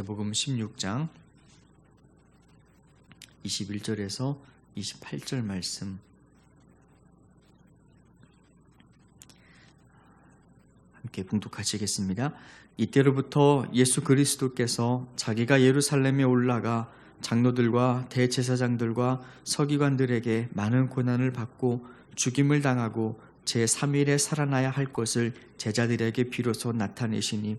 마태복음 16장 21절에서 28절 말씀 함께 봉독하시겠습니다. 이때로부터 예수 그리스도께서 자기가 예루살렘에 올라가 장로들과 대제사장들과 서기관들에게 많은 고난을 받고 죽임을 당하고 제3일에 살아나야 할 것을 제자들에게 비로소 나타내시니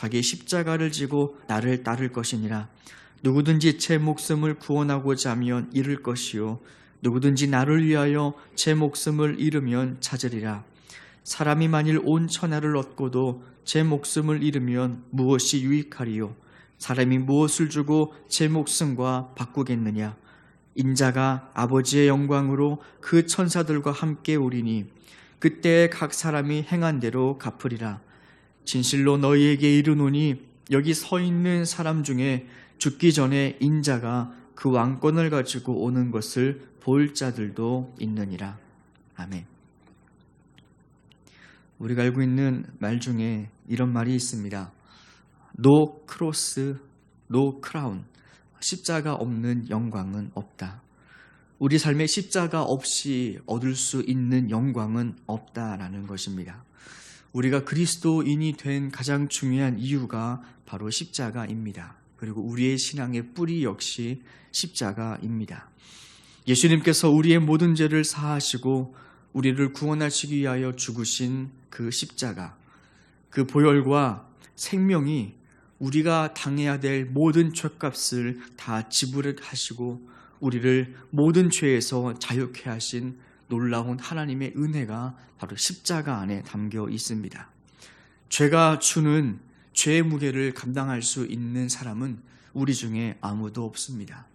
자기 십자가를 지고 나를 따를 것이니라. 누구든지 제 목숨을 구원하고자 하면 잃을 것이요 누구든지 나를 위하여 제 목숨을 잃으면 찾으리라. 사람이 만일 온 천하를 얻고도 제 목숨을 잃으면 무엇이 유익하리요? 사람이 무엇을 주고 제 목숨과 바꾸겠느냐? 인자가 아버지의 영광으로 그 천사들과 함께 오리니 그때 각 사람이 행한 대로 갚으리라. 진실로 너희에게 이르노니 여기 서 있는 사람 중에 죽기 전에 인자가 그 왕권을 가지고 오는 것을 볼 자들도 있느니라. 아멘. 우리가 알고 있는 말 중에 이런 말이 있습니다. No cross, no crown. 십자가 없는 영광은 없다. 우리 삶에 십자가 없이 얻을 수 있는 영광은 없다라는 것입니다. 우리가 그리스도인이 된 가장 중요한 이유가 바로 십자가입니다. 그리고 우리의 신앙의 뿌리 역시 십자가입니다. 예수님께서 우리의 모든 죄를 사하시고 우리를 구원하시기 위하여 죽으신 그 십자가, 그 보혈과 생명이 우리가 당해야 될 모든 죄값을 다 지불하시고 우리를 모든 죄에서 자유케 하신 놀라운 하나님의 은혜가 바로 십자가 안에 담겨 있습니다. 죄가 주는 죄의 무게를 감당할 수 있는 사람은 우리 중에 아무도 없습니다.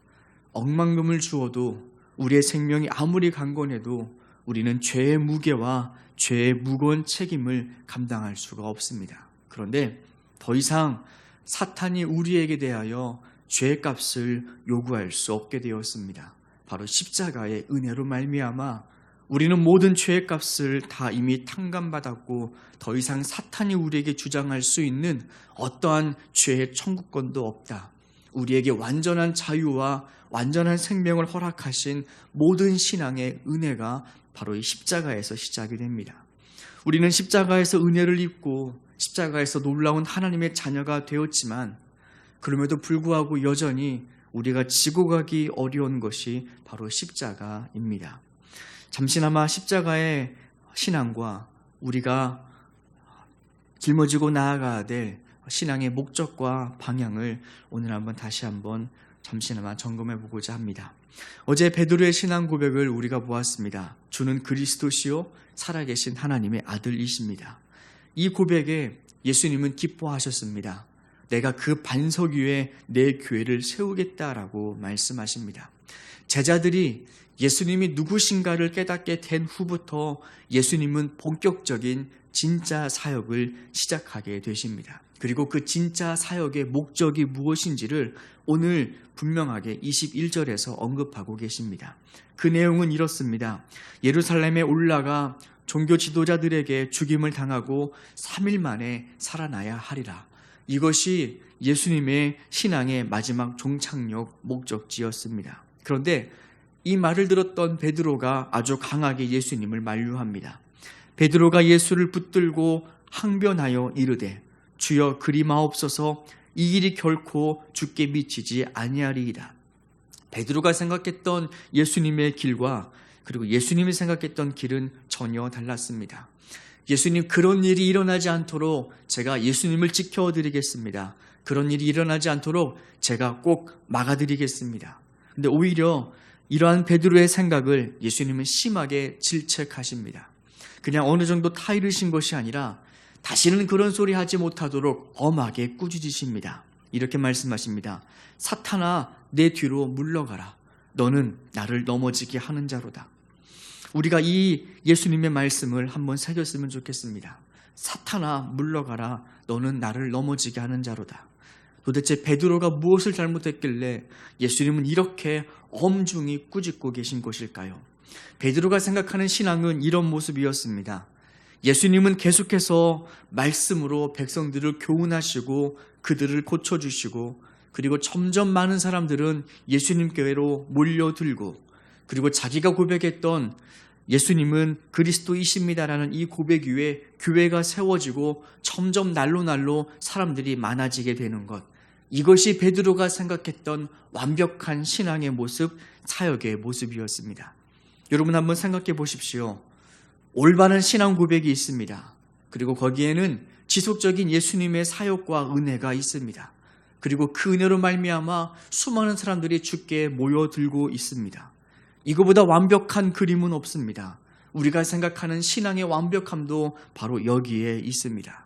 억만금을 주어도 우리의 생명이 아무리 강건해도 우리는 죄의 무게와 죄의 무거운 책임을 감당할 수가 없습니다. 그런데 더 이상 사탄이 우리에게 대하여 죄의 값을 요구할 수 없게 되었습니다. 바로 십자가의 은혜로 말미암아 우리는 모든 죄의 값을 다 이미 탕감받았고 더 이상 사탄이 우리에게 주장할 수 있는 어떠한 죄의 청구권도 없다. 우리에게 완전한 자유와 완전한 생명을 허락하신 모든 신앙의 은혜가 바로 이 십자가에서 시작이 됩니다. 우리는 십자가에서 은혜를 입고 십자가에서 놀라운 하나님의 자녀가 되었지만 그럼에도 불구하고 여전히 우리가 지고 가기 어려운 것이 바로 십자가입니다. 잠시나마 십자가의 신앙과 우리가 짊어지고 나아가야 될 신앙의 목적과 방향을 오늘 한번 다시 한번 잠시나마 점검해 보고자 합니다. 어제 베드로의 신앙 고백을 우리가 보았습니다. 주는 그리스도시요 살아계신 하나님의 아들이십니다. 이 고백에 예수님은 기뻐하셨습니다. 내가 그 반석 위에 내 교회를 세우겠다라고 말씀하십니다. 제자들이 예수님이 누구신가를 깨닫게 된 후부터 예수님은 본격적인 진짜 사역을 시작하게 되십니다. 그리고 그 진짜 사역의 목적이 무엇인지를 오늘 분명하게 21절에서 언급하고 계십니다. 그 내용은 이렇습니다. 예루살렘에 올라가 종교 지도자들에게 죽임을 당하고 3일 만에 살아나야 하리라. 이것이 예수님의 신앙의 마지막 종착역 목적지였습니다. 그런데 이 말을 들었던 베드로가 아주 강하게 예수님을 만류합니다. 베드로가 예수를 붙들고 항변하여 이르되 주여 그리마옵소서 이 일이 결코 죽게 미치지 아니하리이다. 베드로가 생각했던 예수님의 길과 그리고 예수님이 생각했던 길은 전혀 달랐습니다. 예수님 그런 일이 일어나지 않도록 제가 예수님을 지켜드리겠습니다. 그런 일이 일어나지 않도록 제가 꼭 막아드리겠습니다. 근데 오히려 이러한 베드로의 생각을 예수님은 심하게 질책하십니다. 그냥 어느 정도 타이르신 것이 아니라 다시는 그런 소리 하지 못하도록 엄하게 꾸짖으십니다. 이렇게 말씀하십니다. 사탄아 내 뒤로 물러가라. 너는 나를 넘어지게 하는 자로다. 우리가 이 예수님의 말씀을 한번 새겼으면 좋겠습니다. 사탄아 물러가라. 너는 나를 넘어지게 하는 자로다. 도대체 베드로가 무엇을 잘못했길래 예수님은 이렇게 엄중히 꾸짖고 계신 것일까요? 베드로가 생각하는 신앙은 이런 모습이었습니다. 예수님은 계속해서 말씀으로 백성들을 교훈하시고 그들을 고쳐주시고 그리고 점점 많은 사람들은 예수님 교회로 몰려들고 그리고 자기가 고백했던 예수님은 그리스도이십니다라는 이 고백 위에 교회가 세워지고 점점 날로 날로 사람들이 많아지게 되는 것. 이것이 베드로가 생각했던 완벽한 신앙의 모습, 사역의 모습이었습니다. 여러분 한번 생각해 보십시오. 올바른 신앙 고백이 있습니다. 그리고 거기에는 지속적인 예수님의 사역과 은혜가 있습니다. 그리고 그 은혜로 말미암아 수많은 사람들이 주께 모여들고 있습니다. 이거보다 완벽한 그림은 없습니다. 우리가 생각하는 신앙의 완벽함도 바로 여기에 있습니다.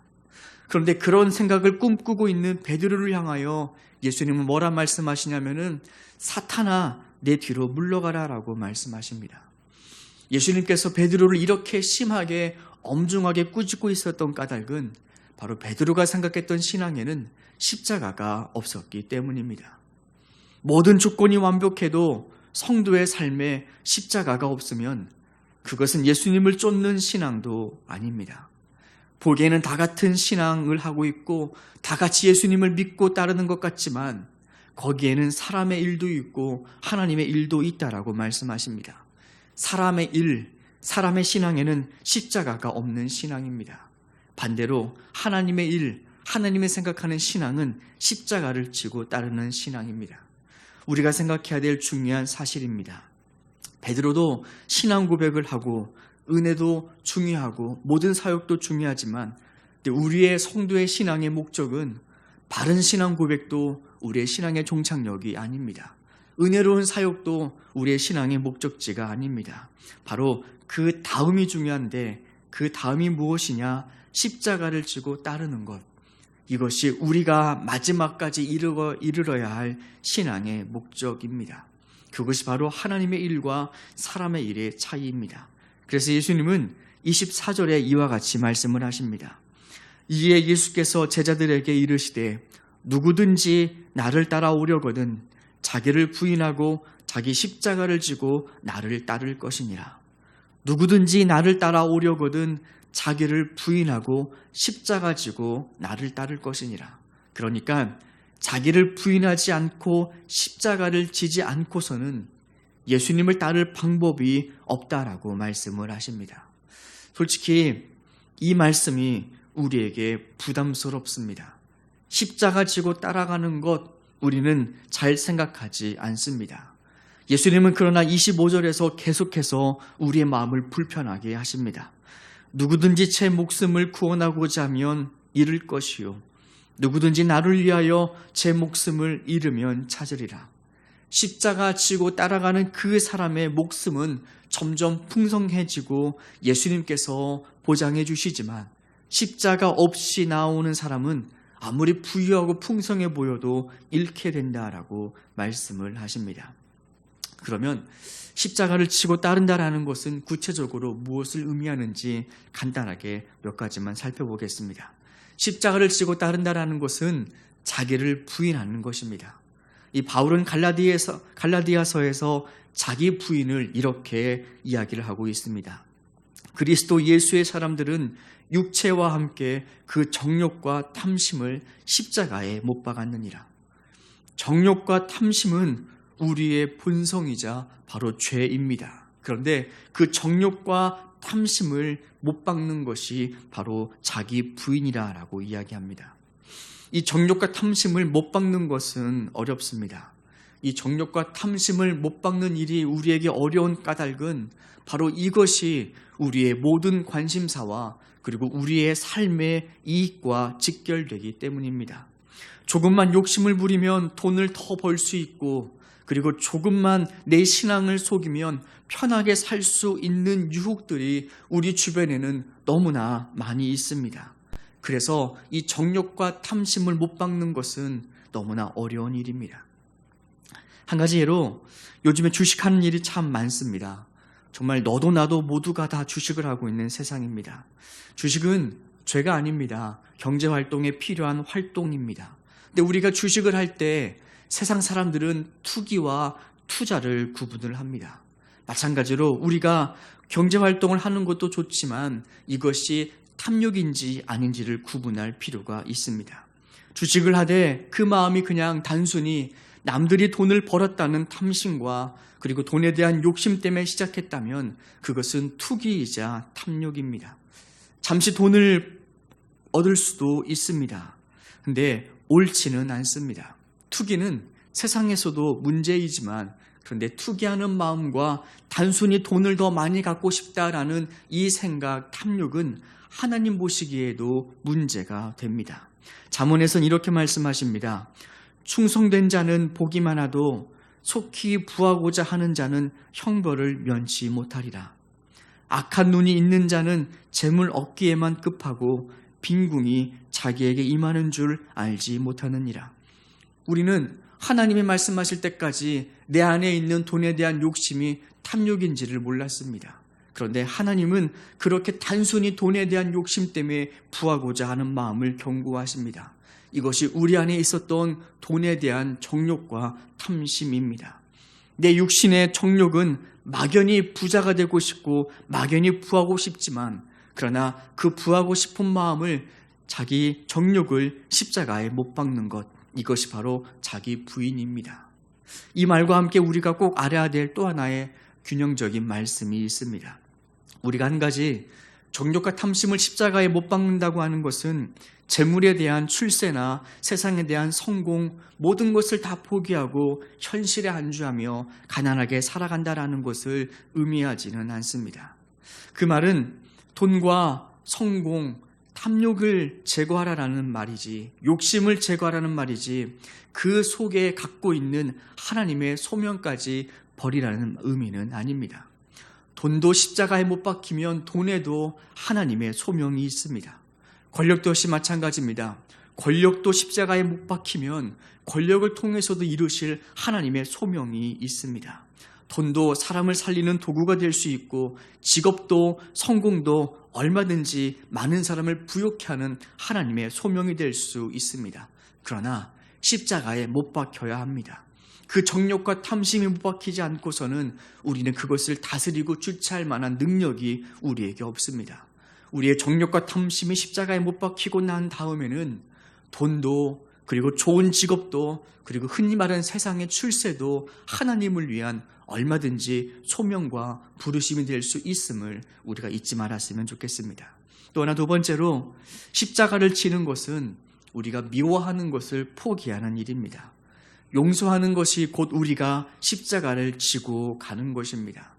그런데 그런 생각을 꿈꾸고 있는 베드로를 향하여 예수님은 뭐라 말씀하시냐면은 사탄아 내 뒤로 물러가라라고 말씀하십니다. 예수님께서 베드로를 이렇게 심하게 엄중하게 꾸짖고 있었던 까닭은 바로 베드로가 생각했던 신앙에는 십자가가 없었기 때문입니다. 모든 조건이 완벽해도 성도의 삶에 십자가가 없으면 그것은 예수님을 쫓는 신앙도 아닙니다. 보기에는 다 같은 신앙을 하고 있고 다 같이 예수님을 믿고 따르는 것 같지만 거기에는 사람의 일도 있고 하나님의 일도 있다라고 말씀하십니다. 사람의 일, 사람의 신앙에는 십자가가 없는 신앙입니다. 반대로 하나님의 일, 하나님의 생각하는 신앙은 십자가를 지고 따르는 신앙입니다. 우리가 생각해야 될 중요한 사실입니다. 베드로도 신앙 고백을 하고 은혜도 중요하고 모든 사역도 중요하지만 우리의 성도의 신앙의 목적은 바른 신앙 고백도 우리의 신앙의 종착역이 아닙니다. 은혜로운 사역도 우리의 신앙의 목적지가 아닙니다. 바로 그 다음이 중요한데 그 다음이 무엇이냐? 십자가를 지고 따르는 것. 이것이 우리가 마지막까지 이르러, 이르러야 할 신앙의 목적입니다. 그것이 바로 하나님의 일과 사람의 일의 차이입니다. 그래서 예수님은 24절에 이와 같이 말씀을 하십니다. 이에 예수께서 제자들에게 이르시되 누구든지 나를 따라오려거든 자기를 부인하고 자기 십자가를 지고 나를 따를 것이니라. 누구든지 나를 따라오려거든 자기를 부인하고 십자가 지고 나를 따를 것이니라. 그러니까 자기를 부인하지 않고 십자가를 지지 않고서는 예수님을 따를 방법이 없다라고 말씀을 하십니다. 솔직히 이 말씀이 우리에게 부담스럽습니다. 십자가 지고 따라가는 것 우리는 잘 생각하지 않습니다. 예수님은 그러나 25절에서 계속해서 우리의 마음을 불편하게 하십니다. 누구든지 제 목숨을 구원하고자 하면 잃을 것이요. 누구든지 나를 위하여 제 목숨을 잃으면 찾으리라. 십자가 지고 따라가는 그 사람의 목숨은 점점 풍성해지고 예수님께서 보장해 주시지만 십자가 없이 나오는 사람은 아무리 부유하고 풍성해 보여도 잃게 된다라고 말씀을 하십니다. 그러면 십자가를 치고 따른다라는 것은 구체적으로 무엇을 의미하는지 간단하게 몇 가지만 살펴보겠습니다. 십자가를 치고 따른다라는 것은 자기를 부인하는 것입니다. 이 바울은 갈라디에서, 갈라디아서에서 자기 부인을 이렇게 이야기를 하고 있습니다. 그리스도 예수의 사람들은 육체와 함께 그 정욕과 탐심을 십자가에 못 박았느니라. 정욕과 탐심은 우리의 본성이자 바로 죄입니다. 그런데 그 정욕과 탐심을 못 박는 것이 바로 자기 부인이라라고 이야기합니다. 이 정욕과 탐심을 못 박는 것은 어렵습니다. 이 정욕과 탐심을 못 박는 일이 우리에게 어려운 까닭은 바로 이것이 우리의 모든 관심사와 그리고 우리의 삶의 이익과 직결되기 때문입니다. 조금만 욕심을 부리면 돈을 더 벌 수 있고 그리고 조금만 내 신앙을 속이면 편하게 살 수 있는 유혹들이 우리 주변에는 너무나 많이 있습니다. 그래서 이 정욕과 탐심을 못 박는 것은 너무나 어려운 일입니다. 한 가지 예로 요즘에 주식하는 일이 참 많습니다. 정말 너도 나도 모두가 다 주식을 하고 있는 세상입니다. 주식은 죄가 아닙니다. 경제 활동에 필요한 활동입니다. 근데 우리가 주식을 할 때 세상 사람들은 투기와 투자를 구분을 합니다. 마찬가지로 우리가 경제 활동을 하는 것도 좋지만 이것이 탐욕인지 아닌지를 구분할 필요가 있습니다. 주식을 하되 그 마음이 그냥 단순히 남들이 돈을 벌었다는 탐심과 그리고 돈에 대한 욕심 때문에 시작했다면 그것은 투기이자 탐욕입니다. 잠시 돈을 얻을 수도 있습니다. 근데 옳지는 않습니다. 투기는 세상에서도 문제이지만 그런데 투기하는 마음과 단순히 돈을 더 많이 갖고 싶다라는 이 생각, 탐욕은 하나님 보시기에도 문제가 됩니다. 자문에서는 이렇게 말씀하십니다. 충성된 자는 보기만 하도 속히 부하고자 하는 자는 형벌을 면치 못하리라. 악한 눈이 있는 자는 재물 얻기에만 급하고 빈궁이 자기에게 임하는 줄 알지 못하느니라. 우리는 하나님이 말씀하실 때까지 내 안에 있는 돈에 대한 욕심이 탐욕인지를 몰랐습니다. 그런데 하나님은 그렇게 단순히 돈에 대한 욕심 때문에 부하고자 하는 마음을 경고하십니다. 이것이 우리 안에 있었던 돈에 대한 정욕과 탐심입니다. 내 육신의 정욕은 막연히 부자가 되고 싶고 막연히 부하고 싶지만 그러나 그 부하고 싶은 마음을 자기 정욕을 십자가에 못 박는 것 이것이 바로 자기 부인입니다. 이 말과 함께 우리가 꼭 알아야 될 또 하나의 균형적인 말씀이 있습니다. 우리가 한 가지 정욕과 탐심을 십자가에 못 박는다고 하는 것은 재물에 대한 출세나 세상에 대한 성공 모든 것을 다 포기하고 현실에 안주하며 가난하게 살아간다라는 것을 의미하지는 않습니다. 그 말은 돈과 성공, 탐욕을 제거하라라는 말이지, 욕심을 제거하라는 말이지, 그 속에 갖고 있는 하나님의 소명까지 버리라는 의미는 아닙니다. 돈도 십자가에 못 박히면 돈에도 하나님의 소명이 있습니다. 권력도 역시 마찬가지입니다. 권력도 십자가에 못 박히면 권력을 통해서도 이루실 하나님의 소명이 있습니다. 돈도 사람을 살리는 도구가 될 수 있고 직업도 성공도 얼마든지 많은 사람을 부욕케 하는 하나님의 소명이 될 수 있습니다. 그러나 십자가에 못 박혀야 합니다. 그 정욕과 탐심이 못 박히지 않고서는 우리는 그것을 다스리고 주체할 만한 능력이 우리에게 없습니다. 우리의 정욕과 탐심이 십자가에 못 박히고 난 다음에는 돈도 그리고 좋은 직업도 그리고 흔히 말하는 세상의 출세도 하나님을 위한 얼마든지 소명과 부르심이 될 수 있음을 우리가 잊지 말았으면 좋겠습니다. 또 하나 두 번째로 십자가를 치는 것은 우리가 미워하는 것을 포기하는 일입니다. 용서하는 것이 곧 우리가 십자가를 지고 가는 것입니다.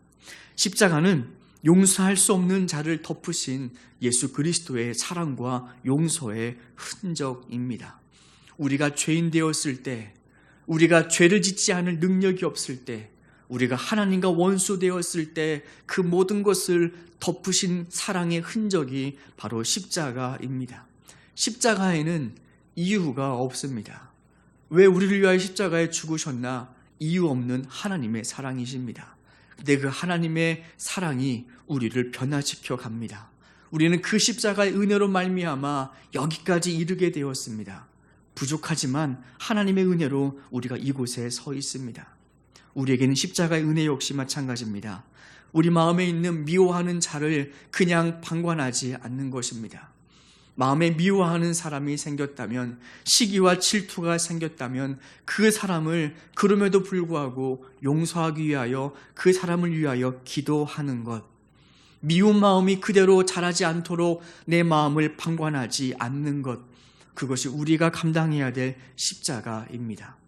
십자가는 용서할 수 없는 자를 덮으신 예수 그리스도의 사랑과 용서의 흔적입니다. 우리가 죄인 되었을 때, 우리가 죄를 짓지 않을 능력이 없을 때, 우리가 하나님과 원수 되었을 때 그 모든 것을 덮으신 사랑의 흔적이 바로 십자가입니다. 십자가에는 이유가 없습니다. 왜 우리를 위하여 십자가에 죽으셨나? 이유 없는 하나님의 사랑이십니다. 근데 그 하나님의 사랑이 우리를 변화시켜 갑니다. 우리는 그 십자가의 은혜로 말미암아 여기까지 이르게 되었습니다. 부족하지만 하나님의 은혜로 우리가 이곳에 서 있습니다. 우리에게는 십자가의 은혜 역시 마찬가지입니다. 우리 마음에 있는 미워하는 자를 그냥 방관하지 않는 것입니다. 마음에 미워하는 사람이 생겼다면, 시기와 질투가 생겼다면 그 사람을 그럼에도 불구하고 용서하기 위하여 그 사람을 위하여 기도하는 것. 미운 마음이 그대로 자라지 않도록 내 마음을 방관하지 않는 것. 그것이 우리가 감당해야 될 십자가입니다.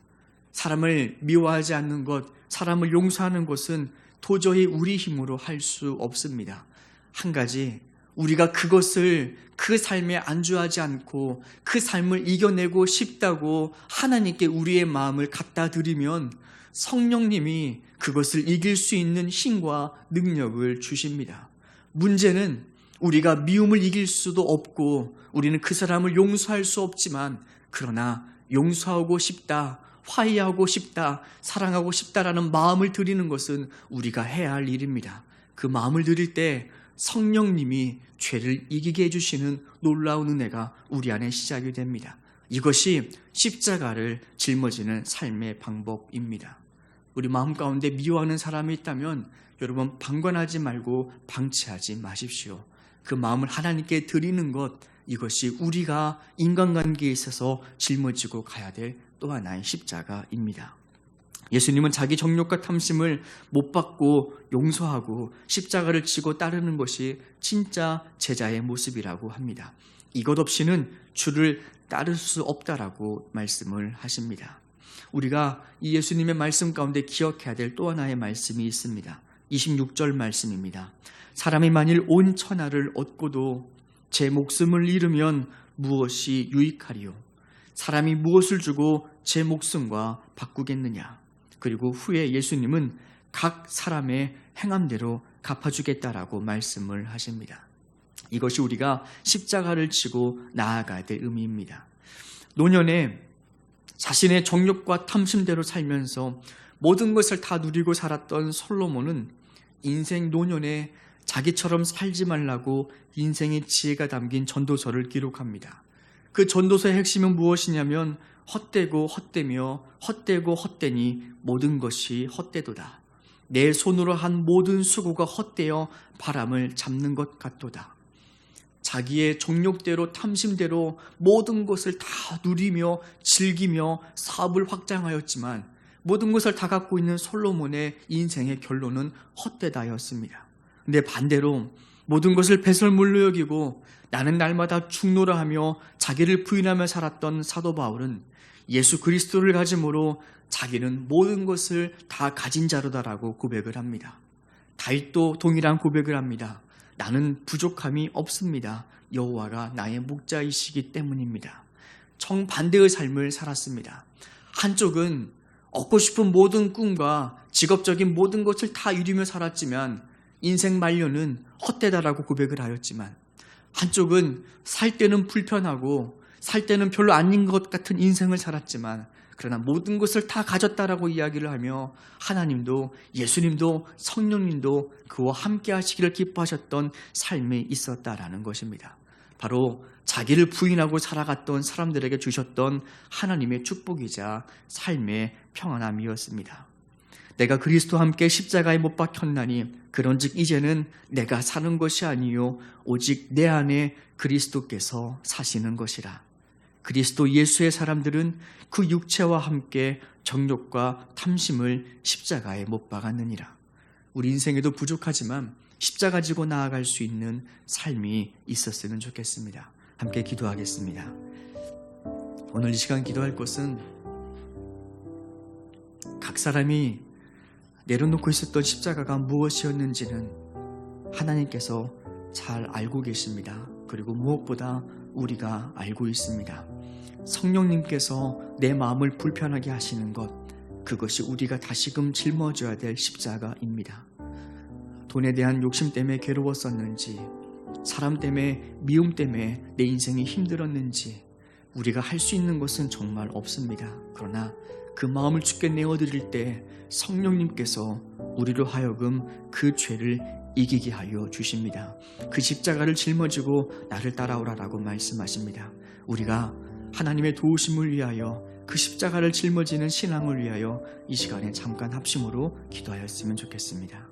사람을 미워하지 않는 것, 사람을 용서하는 것은 도저히 우리 힘으로 할 수 없습니다. 한 가지, 우리가 그것을 그 삶에 안주하지 않고 그 삶을 이겨내고 싶다고 하나님께 우리의 마음을 갖다 드리면 성령님이 그것을 이길 수 있는 힘과 능력을 주십니다. 문제는 우리가 미움을 이길 수도 없고 우리는 그 사람을 용서할 수 없지만 그러나 용서하고 싶다, 화해하고 싶다, 사랑하고 싶다라는 마음을 드리는 것은 우리가 해야 할 일입니다. 그 마음을 드릴 때 성령님이 죄를 이기게 해주시는 놀라운 은혜가 우리 안에 시작이 됩니다. 이것이 십자가를 짊어지는 삶의 방법입니다. 우리 마음 가운데 미워하는 사람이 있다면 여러분 방관하지 말고 방치하지 마십시오. 그 마음을 하나님께 드리는 것 이것이 우리가 인간관계에 있어서 짊어지고 가야 될 또 하나의 십자가입니다. 예수님은 자기 정욕과 탐심을 못 받고 용서하고 십자가를 지고 따르는 것이 진짜 제자의 모습이라고 합니다. 이것 없이는 주를 따를 수 없다라고 말씀을 하십니다. 우리가 이 예수님의 말씀 가운데 기억해야 될 또 하나의 말씀이 있습니다. 26절 말씀입니다. 사람이 만일 온 천하를 얻고도 제 목숨을 잃으면 무엇이 유익하리요? 사람이 무엇을 주고 제 목숨과 바꾸겠느냐? 그리고 후에 예수님은 각 사람의 행함대로 갚아주겠다라고 말씀을 하십니다. 이것이 우리가 십자가를 지고 나아가야 될 의미입니다. 노년에 자신의 정욕과 탐심대로 살면서 모든 것을 다 누리고 살았던 솔로몬은 인생 노년에 자기처럼 살지 말라고 인생의 지혜가 담긴 전도서를 기록합니다. 그 전도서의 핵심은 무엇이냐면 헛되고 헛되며 헛되고 헛되니 모든 것이 헛되도다. 내 손으로 한 모든 수고가 헛되어 바람을 잡는 것 같도다. 자기의 정욕대로 탐심대로 모든 것을 다 누리며 즐기며 사업을 확장하였지만 모든 것을 다 갖고 있는 솔로몬의 인생의 결론은 헛되다였습니다. 근데 반대로 모든 것을 배설물로 여기고 나는 날마다 죽노라 하며 자기를 부인하며 살았던 사도 바울은 예수 그리스도를 가짐으로 자기는 모든 것을 다 가진 자로다라고 고백을 합니다. 다윗도 동일한 고백을 합니다. 나는 부족함이 없습니다. 여호와가 나의 목자이시기 때문입니다. 정반대의 삶을 살았습니다. 한쪽은 얻고 싶은 모든 꿈과 직업적인 모든 것을 다 이루며 살았지만 인생 말년은 헛되다라고 고백을 하였지만 한쪽은 살 때는 불편하고 살 때는 별로 아닌 것 같은 인생을 살았지만 그러나 모든 것을 다 가졌다라고 이야기를 하며 하나님도 예수님도 성령님도 그와 함께 하시기를 기뻐하셨던 삶이 있었다라는 것입니다. 바로 자기를 부인하고 살아갔던 사람들에게 주셨던 하나님의 축복이자 삶의 평안함이었습니다. 내가 그리스도 함께 십자가에 못 박혔나니 그런즉 이제는 내가 사는 것이 아니요 오직 내 안에 그리스도께서 사시는 것이라. 그리스도 예수의 사람들은 그 육체와 함께 정욕과 탐심을 십자가에 못 박았느니라. 우리 인생에도 부족하지만 십자가 지고 나아갈 수 있는 삶이 있었으면 좋겠습니다. 함께 기도하겠습니다. 오늘 이 시간 기도할 것은 각 사람이 내려놓고 있었던 십자가가 무엇이었는지는 하나님께서 잘 알고 계십니다. 그리고 무엇보다 우리가 알고 있습니다. 성령님께서 내 마음을 불편하게 하시는 것, 그것이 우리가 다시금 짊어져야 될 십자가입니다. 돈에 대한 욕심 때문에 괴로웠었는지, 사람 때문에, 미움 때문에 내 인생이 힘들었는지, 우리가 할 수 있는 것은 정말 없습니다. 그러나 그 마음을 주께 내어드릴 때 성령님께서 우리로 하여금 그 죄를 이기게 하여 주십니다. 그 십자가를 짊어지고 나를 따라오라라고 말씀하십니다. 우리가 하나님의 도우심을 위하여 그 십자가를 짊어지는 신앙을 위하여 이 시간에 잠깐 합심으로 기도하였으면 좋겠습니다.